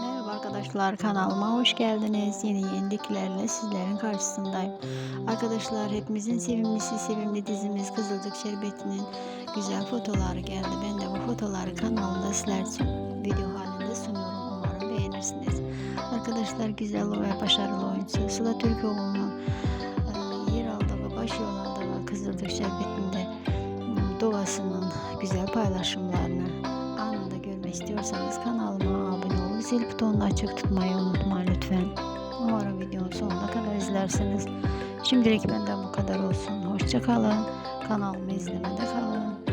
Merhaba arkadaşlar kanalıma hoş geldiniz. Yeni yeniliklerle sizlerin karşısındayım. Arkadaşlar hepimizin sevimlisi sevimli dizimiz Kızılcık Şerbeti'nin güzel fotoğrafları geldi. Ben de bu fotoğrafları kanalımda sizler için video halinde sunuyorum. Umarım beğenirsiniz. Arkadaşlar güzel ve başarılı oyuncu Sıla Türkoğlu'nun e, yer aldığı ve başrol Kızılcık Şerbeti'nde m, doğasının güzel paylaşımlarını anında görmek istiyorsanız kanalıma zil butonunu açık tutmayı unutmayın lütfen. Umarım videonun sonuna kadar izlersiniz. Şimdilik benden bu kadar olsun. Hoşça kalın. Kanalımı izlemede kalın.